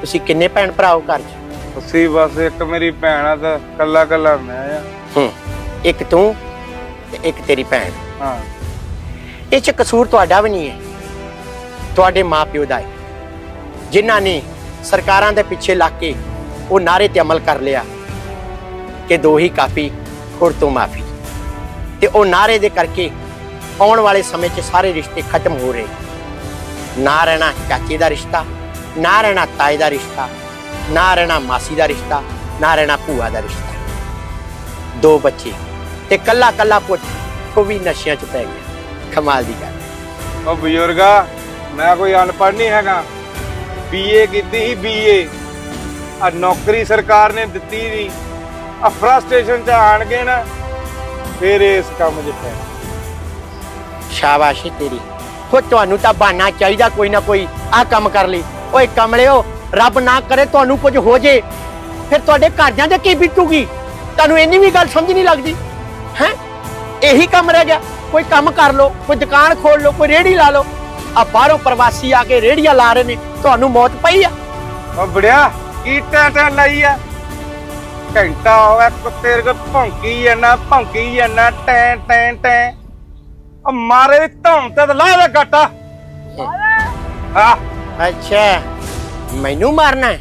ਤੁਸੀਂ ਕਿੰਨੇ ਭੈਣ ਭਰਾ ਹੋ ਘਰ 'ਚ? ਅਸੀਂ ਬਸ ਇੱਕ ਮੇਰੀ ਭੈਣ ਆ ਤਾਂ ਕੱਲਾ ਕੱਲਾ ਮੈਂ ਆ। ਹੂੰ ਇੱਕ ਤੂੰ ਤੇ ਇੱਕ ਤੇਰੀ ਭੈਣ। ਹਾਂ। ਇਹ ਚ ਕਸੂਰ ਤੁਹਾਡਾ ਵੀ ਨਹੀਂ ਹੈ। ਤੁਹਾਡੇ ਮਾਪਿਓ ਦਾ ਹੈ। ਜਿਨ੍ਹਾਂ ਨੇ ਸਰਕਾਰਾਂ ਦੇ ਪਿੱਛੇ ਲੱਗ ਕੇ ਉਹ ਨਾਰੇ ਤੇ ਅਮਲ ਕਰ ਲਿਆ ਕਿ ਦੋ ਹੀ ਕਾਫੀ ਖੁਰ ਤੋਂ ਮਾਫੀ। ਤੇ ਉਹ ਨਾਰੇ ਦੇ ਕਰਕੇ ਆਉਣ ਵਾਲੇ ਸਮੇਂ 'ਚ ਸਾਰੇ ਰਿਸ਼ਤੇ ਖਤਮ ਹੋ ਰਹੇ। ਨਾ ਰਹਿਣਾ ਚਾਚੇ ਦਾ ਰਿਸ਼ਤਾ ਨਾ ਰਹਿਣਾ ਤਾਏ ਦਾ ਰਿਸ਼ਤਾ ਨਾ ਰਹਿਣਾ ਮਾਸੀ ਦਾ ਰਿਸ਼ਤਾ ਨਾ ਰਹਿਣਾ ਭੂਆ ਦਾ ਰਿਸ਼ਤਾ। ਦੋ ਬੱਚੇ ਤੇ ਕੱਲਾ ਕੱਲਾ ਪੁੱਤ ਉਹ ਵੀ ਨਸ਼ਿਆਂ 'ਚ ਪੈ ਗਿਆ। ਕਮਾਲ ਦੀ ਗੱਲ। ਉਹ ਬਜ਼ੁਰਗਾ ਮੈਂ ਕੋਈ ਅਨਪੜ੍ਹ ਨਹੀਂ ਹੈਗਾ। ਬੀਏ ਕੀਤੀ ਸੀ ਬੀਏ ਆ ਨੌਕਰੀ ਸਰਕਾਰ ਨੇ ਦਿੱਤੀ ਨਹੀਂ ਆ ਫਰਸਟ੍ਰੇਸ਼ਨ ਚ ਆਣਗੇ ਨਾ ਫਿਰ ਇਸ ਕੰਮ 'ਚ ਪੈ ਸ਼ਾਬਾਸ਼ ਏ ਤੇਰੀ। ਹੋ ਤੁਹਾਨੂੰ ਤਾਂ ਬਹਾਨਾ ਚਾਹੀਦਾ ਕੋਈ ਨਾ ਕੋਈ ਆ ਕੰਮ ਕਰ ਲਈ। ਓਏ ਕਮਲਿਓ ਰੱਬ ਨਾ ਕਰੇ ਤੁਹਾਨੂੰ ਕੁਝ ਹੋ ਜੇ। ਫਿਰ ਤੁਹਾਡੇ ਘਰਦਿਆਂ ਦੇ ਕੀ ਬੀਤੂਗੀ? ਤੁਹਾਨੂੰ ਇੰਨੀ ਵੀ ਗੱਲ ਸਮਝ ਨਹੀਂ ਲੱਗਦੀ? ਹੈ? ਇਹੀ ਕੰਮ ਰਹਿ ਗਿਆ। ਕੋਈ ਕੰਮ ਕਰ ਲਓ ਕੋਈ ਦੁਕਾਨ ਖੋਲ ਲਓ ਕੋਈ ਰੇੜੀ ਲਾ ਲਓ। ਆ ਬਾਹਰੋਂ ਪ੍ਰਵਾਸੀ ਆ ਕੇ ਰੇੜੀਆਂ ਲਾ ਰਹੇ ਨੇ। ਤੁਹਾਨੂੰ ਮੌਤ ਪਈ ਆ। ਉਹ ਬੜਿਆ ਕੀ ਟੈਂ ਟੈਂ ਲਾਈ ਆ? ਘੰਟਾ ਹੋਇਆ ਕੁੱਤੇ ਰਗ ਭੌਂਕੀ ਜਾਂਦਾ ਭੌਂਕੀ ਜਾਂਦਾ ਟੈਂ ਟੈਂ ਟੈਂ। ਉਹ ਮਾਰੇ ਧੌਣ ਤੇ ਤਾਂ ਲਾ ਦੇ ਗਾਟਾ। ਹਾਂ। ਅੱਛਾ ਮੈਨੂੰ ਮਾਰਨਾ ਹੈ?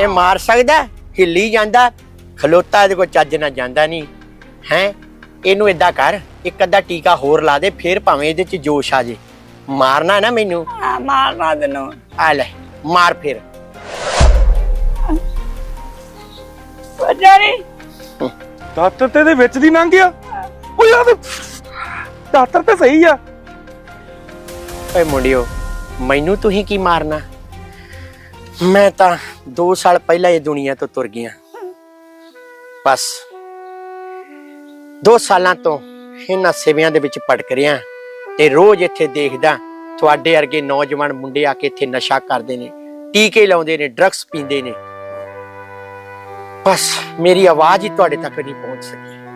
ਇਹ ਮਾਰ ਸਕਦਾ ਹੈ? ਹਿੱਲੀ ਜਾਂਦਾ ਖਲੋਤਾ ਇਹਦੇ ਕੋਲ ਚੱਜ ਨਾ ਜਾਂਦਾ ਨਹੀਂ। ਹੈ? ਇਹਨੂੰ ਏਦਾਂ ਕਰ ਇੱਕ ਅੱਧਾ ਟੀਕਾ ਹੋਰ ਲਾ ਦੇ ਫੇਰ ਭਾਵੇਂ ਇਹਦੇ ਚ ਜੋਸ਼ ਆ ਜੇ। ਮਾਰਨਾ ਨਾ ਮੈਨੂੰ। ਆ ਮਾਰਨਾ ਤੈਨੂੰ। ਆ ਲੈ ਮਾਰ ਫੇਰ। ਵਜਾਰੀ ਦਾਤਰ ਤੇ ਦੇ ਵਿੱਚ ਦੀ ਲੰਘ ਗਿਆ ਉਹ ਯਾਰ ਦਾਤਰ ਤੇ ਸਹੀ ਆ। ਓਏ ਮੁੰਡਿਓ ਮੈਨੂੰ ਤੁਸੀਂ ਕੀ ਮਾਰਨਾ? ਮੈਂ ਤਾਂ 2 ਸਾਲ ਪਹਿਲਾਂ ਇਹ ਦੁਨੀਆ ਤੋਂ ਤੁਰ ਗਿਆ। ਬਸ। 2 ਸਾਲਾਂ ਤੋਂ ਇਹਨਾਂ ਸੇਵਿਆਂ ਦੇ ਵਿੱਚ ਭਟਕ ਰਿਹਾ। ਤੇ ਰੋਜ਼ ਇੱਥੇ ਦੇਖਦਾ, ਤੁਹਾਡੇ ਵਰਗੇ ਨੌਜਵਾਨ ਮੁੰਡੇ ਆ ਕੇ ਇੱਥੇ ਨਸ਼ਾ ਕਰਦੇ ਨੇ, ਟੀਕੇ ਲਾਉਂਦੇ ਨੇ ਡਰੱਗਸ ਪੀਂਦੇ ਨੇ। ਬਸ, ਮੇਰੀ ਆਵਾਜ਼ ਹੀ ਤੁਹਾਡੇ ਤੱਕ ਨਹੀਂ ਪਹੁੰਚ ਸਕੀ।